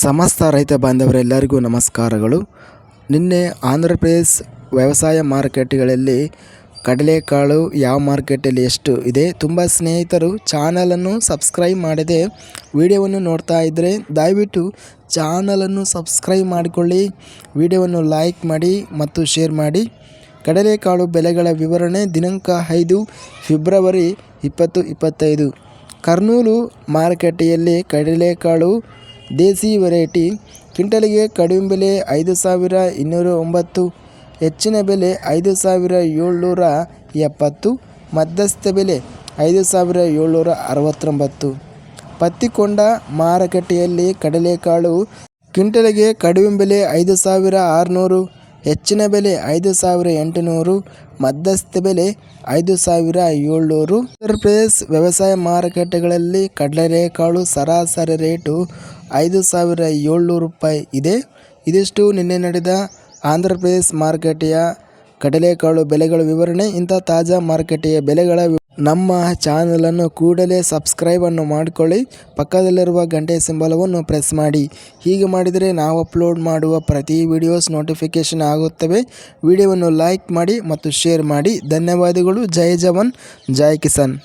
ಸಮಸ್ತ ರೈತ ಬಾಂಧವರೆಲ್ಲರಿಗೂ ನಮಸ್ಕಾರಗಳು. ನಿನ್ನೆ ಆಂಧ್ರ ಪ್ರದೇಶ್ ವ್ಯವಸಾಯ ಮಾರುಕಟ್ಟೆಗಳಲ್ಲಿ ಕಡಲೆಕಾಳು ಯಾವ ಮಾರ್ಕೆಟಲ್ಲಿ ಎಷ್ಟು ಇದೆ ತುಂಬ ಸ್ನೇಹಿತರು ಚಾನಲನ್ನು ಸಬ್ಸ್ಕ್ರೈಬ್ ಮಾಡದೆ ವಿಡಿಯೋವನ್ನು ನೋಡ್ತಾ ಇದ್ದರೆ ದಯವಿಟ್ಟು ಚಾನಲನ್ನು ಸಬ್ಸ್ಕ್ರೈಬ್ ಮಾಡಿಕೊಳ್ಳಿ, ವಿಡಿಯೋವನ್ನು ಲೈಕ್ ಮಾಡಿ ಮತ್ತು ಶೇರ್ ಮಾಡಿ. ಕಡಲೆಕಾಳು ಬೆಲೆಗಳ ವಿವರಣೆ ದಿನಾಂಕ ಐದು ಫೆಬ್ರವರಿ ಇಪ್ಪತ್ತು ಇಪ್ಪತ್ತೈದು. ಕರ್ನೂಲು ಮಾರುಕಟ್ಟೆಯಲ್ಲಿ ಕಡಲೆಕಾಳು ದೇಸಿ ವೆರೈಟಿ. ಕ್ವಿಂಟಲಿಗೆ ಕಡಿಮೆ ಬೆಲೆ ಐದು ಸಾವಿರ ಇನ್ನೂರ ಒಂಬತ್ತು, ಹೆಚ್ಚಿನ ಬೆಲೆ ಐದು ಸಾವಿರ ಏಳ್ನೂರ ಎಪ್ಪತ್ತು, ಮಧ್ಯಸ್ಥ ಬೆಲೆ ಐದು ಸಾವಿರ ಏಳ್ನೂರ ಅರವತ್ತೊಂಬತ್ತು. ಪತ್ತಿಕೊಂಡ ಮಾರುಕಟ್ಟೆಯಲ್ಲಿ ಕಡಲೆಕಾಳು ಕ್ವಿಂಟಲಿಗೆ ಕಡಿಮೆ ಬೆಲೆ ಐದು ಸಾವಿರ ಆರುನೂರು, ಹೆಚ್ಚಿನ ಬೆಲೆ ಐದು ಸಾವಿರ ಎಂಟುನೂರು, ಮಧ್ಯಸ್ಥ ಬೆಲೆ ಐದು ಸಾವಿರ ಏಳ್ನೂರು. ಉತ್ತರ ಪ್ರದೇಶ್ ವ್ಯವಸಾಯ ಮಾರುಕಟ್ಟೆಗಳಲ್ಲಿ ಕಡಲೆಕಾಳು ಸರಾಸರಿ ರೇಟು ಐದು ಸಾವಿರ ಏಳ್ನೂರು ರೂಪಾಯಿ ಇದೆ. ಇದಿಷ್ಟು ನಿನ್ನೆ ನಡೆದ ಆಂಧ್ರ ಪ್ರದೇಶ್ ಮಾರುಕಟ್ಟೆಯ ಕಡಲೆಕಾಳು ಬೆಲೆಗಳ ವಿವರಣೆ. ಇಂಥ ತಾಜಾ ಮಾರುಕಟ್ಟೆಯ ಬೆಲೆಗಳ ನಮ್ಮ ಚಾನಲನ್ನು ಕೂಡಲೇ ಸಬ್ಸ್ಕ್ರೈಬನ್ನು ಮಾಡಿಕೊಳ್ಳಿ. ಪಕ್ಕದಲ್ಲಿರುವ ಗಂಟೆ ಸಿಂಬಲವನ್ನು ಪ್ರೆಸ್ ಮಾಡಿ. ಹೀಗೆ ಮಾಡಿದರೆ ನಾವು ಅಪ್ಲೋಡ್ ಮಾಡುವ ಪ್ರತಿ ವಿಡಿಯೋಸ್ ನೋಟಿಫಿಕೇಷನ್ ಆಗುತ್ತವೆ. ವಿಡಿಯೋವನ್ನು ಲೈಕ್ ಮಾಡಿ ಮತ್ತು ಶೇರ್ ಮಾಡಿ. ಧನ್ಯವಾದಗಳು. ಜೈ ಜವಾನ್. ಜೈ ಕಿಸಾನ್.